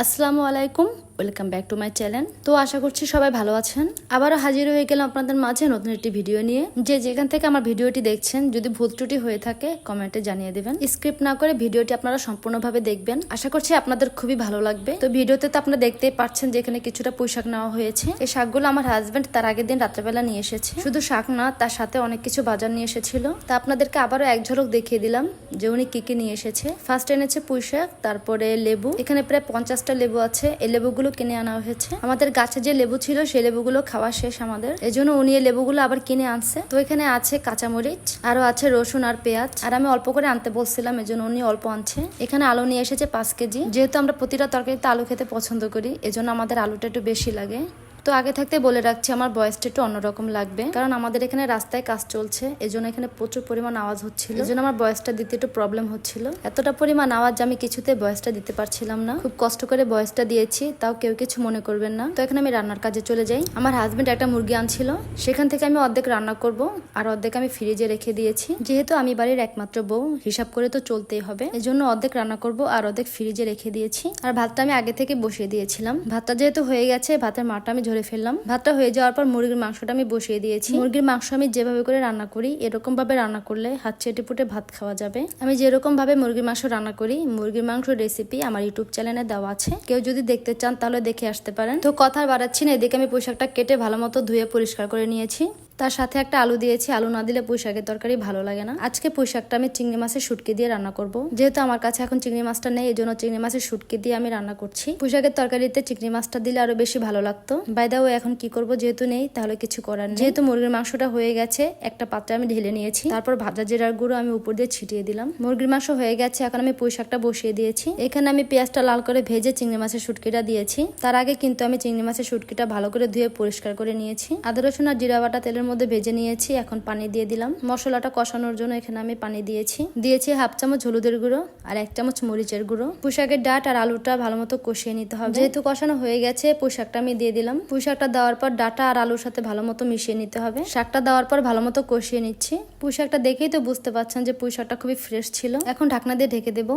আসসালামু আলাইকুম। Welcome back to my channel তো আশা করছি সবাই ভালো আছেন। আবারও হাজির হয়ে গেলাম আপনাদের মাঝে নতুন একটি ভিডিও নিয়ে। যে যেখান থেকে আমার ভিডিওটি দেখছেন, যদি ভুল ত্রুটি হয়ে থাকে কমেন্টে জানিয়ে দেবেন। স্ক্রিপ্ট না করে ভিডিওটি আপনারা সম্পূর্ণভাবে দেখবেন। আশা করছি আপনাদের খুবই ভালো লাগবে। তো ভিডিওতে তো আপনারা দেখতেই পাচ্ছেন যে এখানে কিছুটা পোশাক নেওয়া হয়েছে। এই শাকগুলো আমার হাজব্যান্ড তার আগের দিন রাত্রেবেলা নিয়ে এসেছে। শুধু শাক না, তার সাথে অনেক কিছু বাজার নিয়ে এসেছিল। তা আপনাদেরকে আবারও এক ঝলক দেখিয়ে দিলাম যে উনি কি কি নিয়ে এসেছে। ফার্স্ট এনেছে পুঁই শাক তারপরে লেবু। এখানে প্রায় পঞ্চাশটা লেবু আছে। এই লেবুগুলো কিনে আনা হয়েছে। আমাদের গাছে যে লেবু ছিল, সেই লেবুগুলো খাওয়া শেষ আমাদের। এই জন্য উনি এই লেবুগুলো আবার কিনে আনছে। তো এখানে আছে কাঁচামরিচ, আরও আছে রসুন আর পেঁয়াজ। আর আমি অল্প করে আনতে বলছিলাম এই জন্য উনি অল্প আনছে। এখানে আলু নিয়ে এসেছে পাঁচ কেজি। যেহেতু আমরা প্রতিটা তরকারিতে আলু খেতে পছন্দ করি, এজন্য আমাদের আলুটা একটু বেশি লাগে। তো আগে থাকতে বলে রাখছি, আমার বয়সটা একটু অন্যরকম লাগবে। কারণ আমাদের এখানে রাস্তায় কাজ চলছে, এজন্য এখানে প্রচুর পরিমাণ আওয়াজ হচ্ছিল। এজন্য আমার বয়সটা দিতে একটু প্রবলেম হচ্ছিল। এতটা পরিমাণ আওয়াজ আমি কিছুতে বয়সটা দিতে পারছিলাম না। খুব কষ্ট করে বয়সটা দিয়েছি, তাও কেউ কিছু মনে করবেন না। তো এখানে আমি রান্নার কাজে চলে যাই। আমার হাজবেন্ড একটা মুরগি আনছিল, সেখান থেকে আমি অর্ধেক রান্না করব, আর অর্ধেক আমি ফ্রিজে রেখে দিয়েছি। যেহেতু আমি বাড়ির একমাত্র বউ, হিসাব করে তো চলতেই হবে। এজন্য অর্ধেক রান্না করব, আর অর্ধেক ফ্রিজে রেখে দিয়েছি। আর ভাতটা আমি আগে থেকে বসিয়ে দিয়েছিলাম। ভাতটা যেহেতু হয়ে গেছে, ভাতের মাটা আমি ঝরে ফেললাম। ভাতটা হয়ে যাওয়ার পর মুরগির মাংসটা আমি বসিয়ে দিয়েছি। মুরগির মাংস আমি যেভাবে করে রান্না করি এরকম ভাবে রান্না করলে হাত চেটে পুটে ভাত খাওয়া যাবে। আমি যেরকম ভাবে মুরগির মাংস রান্না করি, মুরগির মাংস রেসিপি আমার ইউটিউব চ্যানেলে দেওয়া আছে। কেউ যদি দেখতে চান তাহলে দেখে আসতে পারেন। তো কথা বাড়াচ্ছি না, এদিকে আমি পোশাকটা কেটে ভালো মতো ধুয়ে পরিষ্কার করে নিয়েছি। তার সাথে একটা আলু দিয়েছি। আলু না দিলে পুঁইশাকের তরকারি ভালো লাগে না। আজকে পুঁইশাকটা আমি চিংড়ি মাছের শুটকি দিয়ে রান্না করব। যেহেতু আমার কাছে এখন চিংড়ি মাছটা নেই, এই জন্য চিংড়ি মাছের শুটকি দিয়ে আমি রান্না করছি। পুঁইশাকের তরকারিতে চিংড়ি মাছটা দিলে আরও বেশি ভালো লাগতো। বাইদাও এখন কি করব? যেহেতু নেই, তাহলে কিছু করার নেই। যেহেতু মুরগির মাংসটা হয়ে গেছে, একটা পাত্রে আমি ঢেলে নিয়েছি। তারপর ভাজা জিরার গুঁড়ো আমি উপর দিয়ে ছিটিয়ে দিলাম। মুরগির মাংস হয়ে গেছে, এখন আমি পুঁইশাকটা বসিয়ে দিয়েছি। এখানে আমি পেঁয়াজটা লাল করে ভেজে চিংড়ি মাছের শুটকিটা দিয়েছি। তার আগে কিন্তু আমি চিংড়ি মাছের শুটকিটা ভালো করে ধুয়ে পরিষ্কার করে নিয়েছি। আদা রসুন আর জিরা বাটা তেলের মধ্যে ভেজে নিয়েছি, এখন পানি দিয়ে দিলাম। মশলাটা কষানোর জন্য এখানে আমি পানি দিয়েছি। দিয়েছি হাফ চামচ হলুদের গুঁড়ো আর এক চামচ মরিচের গুঁড়ো। পোশাকের ডাট আর আলুটা ভালো মতো কষিয়ে নিতে হবে। যেহেতু কষানো হয়ে গেছে, পোশাকটা আমি দিয়ে দিলাম। পোশাকটা দেওয়ার পর ডাটা আর আলুর সাথে ভালো মতো মিশিয়ে নিতে হবে। শাকটা দেওয়ার পর ভালো মতো কষিয়ে নিচ্ছি। পোশাকটা দেখেই তো বুঝতে পারছেন যে পুঁইশাকটা খুবই ফ্রেশ ছিল। এখন ঢাকনা দিয়ে ঢেকে দেবো।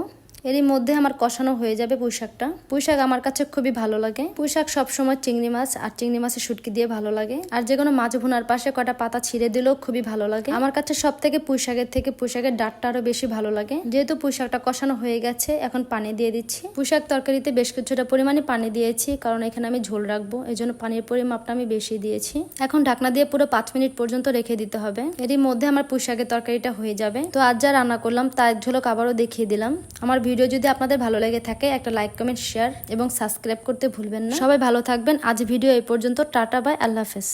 এরই মধ্যে আমার কষানো হয়ে যাবে পুঁইশাকটা। পুঁইশাক আমার কাছে খুবই ভালো লাগে। পুঁইশাক সবসময় চিংড়ি মাছ আর চিংড়ি মাছের শুটকি দিয়ে ভালো লাগে। আর যে কোনো মাছ ভুনার পাশে কটা পাতা ছিঁড়ে দিলেও খুবই ভালো লাগে। আমার কাছে সব থেকে পুঁইশাকের থেকে পুঁইশাকের ডাটটা আরও বেশি ভালো লাগে। যেহেতু পুঁইশাকটা কষানো হয়ে গেছে, এখন পানি দিয়ে দিচ্ছি। পুঁইশাক তরকারিতে বেশ কিছুটা পরিমাণে পানি দিয়েছি, কারণ এখানে আমি ঝোল রাখব এই জন্য পানির পরিমাপটা আমি বেশি দিয়েছি। এখন ঢাকনা দিয়ে পুরো পাঁচ মিনিট পর্যন্ত রেখে দিতে হবে। এরই মধ্যে আমার পুঁইশাকের তরকারিটা হয়ে যাবে। তো আজ যা রান্না করলাম তার ঝোলক আবারও দেখিয়ে দিলাম। আমার ভিডিও যদি আপনাদের ভালো লেগে থাকে, একটা লাইক, কমেন্ট শেয়ার এবং সাবস্ক্রাইব করতে ভুলবেন না। সবাই ভালো থাকবেন। আজ ভিডিও এই পর্যন্ত। টাটা বাই আল্লাহ হাফেজ।